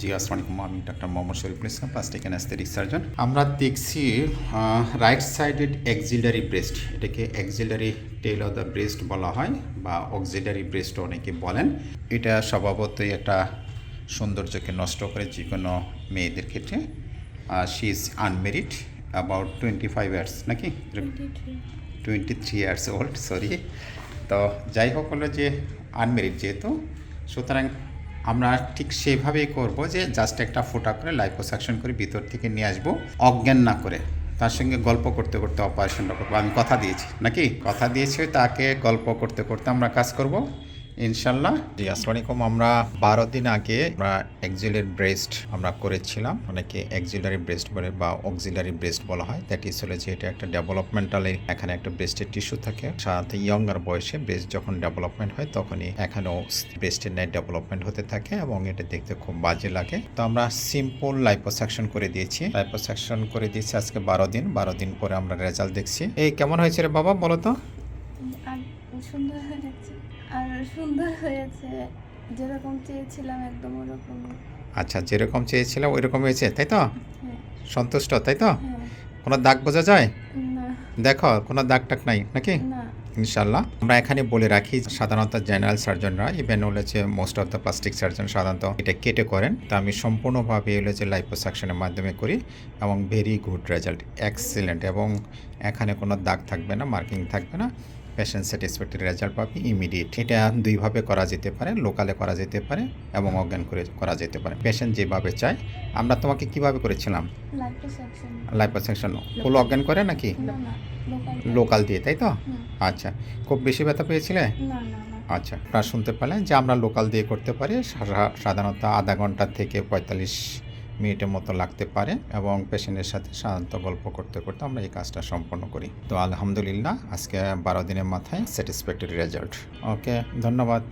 জি আসসালামাইকুম আমি doctor Mohammad Shariful Islam plastic anaesthetic surgeon আমরা দেখছি রাইট সাইডেড এক্সিলারি ব্রেস্ট এটাকে axillary tail of the breast বলা হয় বা অক্সিলারি ব্রেস্ট অনেকে বলেন। এটা স্বভাবতই একটা সৌন্দর্যকে নষ্ট করে যে কোনো মেয়েদের ক্ষেত্রে। She is unmarried about twenty five years নাকি? Twenty three years old sorry তো যাই হোক হলো যে আনমেরিড যেহেতু সুতরাং আমরা ঠিক সেভাবেই করব যে জাস্ট একটা ফোটা করে লাইপোসাকশন করে ভিতর থেকে নিয়ে আসব, অজ্ঞান না করে। তার সঙ্গে গল্প করতে করতে অপারেশনটা করব। আমি কথা দিয়েছি, নাকি? কথা দিয়েছি, তাকে গল্প করতে করতে আমরা কাজ করব। ইনশাল্লাহ। জি আসসালামু আলাইকুম আমরা বারো দিন আগে আমরা এক্সিলের ব্রেস্ট আমরা করেছিলাম। অনেকে এক্সিলারি ব্রেস্ট বলে বা অক্সিলারি ব্রেস্ট বলা হয়। দ্যাট ইজ হলে যে এটা একটা ডেভেলপমেন্টালি এখানে একটা ব্রেস্টের টিস্যু থাকে। সাধারণত ইয়ঙ্গার বয়সে ব্রেস্ট যখন ডেভেলপমেন্ট হয় তখনই এখানেও ব্রেস্টের নেট ডেভেলপমেন্ট হতে থাকে এবং এটা দেখতে খুব বাজে লাগে। তো আমরা সিম্পল লাইপোসাকশন করে দিয়েছি। লাইপোসাকশন করে দিয়েছি আজকে বারো দিন। বারো দিন পরে আমরা রেজাল্ট দেখছি। এই কেমন হয়েছে রে বাবা বলো তো? সুন্দর হয়েছে আর সুন্দর হয়েছে যেরকম চেয়েছিলাম একদম ওরকম। আচ্ছা যেরকম চেয়েছিলাম ওই রকম হয়েছে তাই তো? হ্যাঁ। সন্তুষ্ট তাই তো? হ্যাঁ। কোনো দাগ বোঝা যায়? না। দেখো কোনো দাগ টাক নাই নাকি? না। ইনশাল্লাহ আমরা এখানে বলে রাখি সাধারণত জেনারেল সার্জনরা ইভেন হলে যে most of the plastic surgeon সাধারণত এটা কেটে করেন। তো আমি সম্পূর্ণভাবে হলো যে লাইপোসাকশনের মাধ্যমে করি এবং ভেরি গুড রেজাল্ট এক্সিলেন্ট এবং এখানে কোনো দাগ থাকবে না মার্কিং থাকবে না। পেশেন্ট স্যাটিসফ্যাক্টরি রেজাল্ট পাবে ইমিডিয়েট এটা দুইভাবে করা যেতে পারে লোকালে করা যেতে পারে এবং অজ্ঞান করে করা যেতে পারে। পেশেন্ট যেভাবে চায় আমরা তোমাকে কীভাবে করেছিলাম? লাইপোসাকশন ফুল অজ্ঞান করে নাকি? লোকাল দিয়ে তাই তো। আচ্ছা খুব বেশি ব্যথা পেয়েছিলে? আচ্ছা আপনারা শুনতে পেলেন যে আমরা লোকাল দিয়ে করতে পারি সাধারণত আধা ঘণ্টা থেকে পঁয়তাল্লিশ মিনিটের মতো লাগতে পারে এবং পেশেন্টের সাথে সাধারণত গল্প করতে করতে আমরা এই কাজটা সম্পন্ন করি। তো আলহামদুলিল্লাহ, আজকে বারো দিনের মাথায় স্যাটিসফ্যাক্টরি রেজাল্ট ওকে ধন্যবাদ।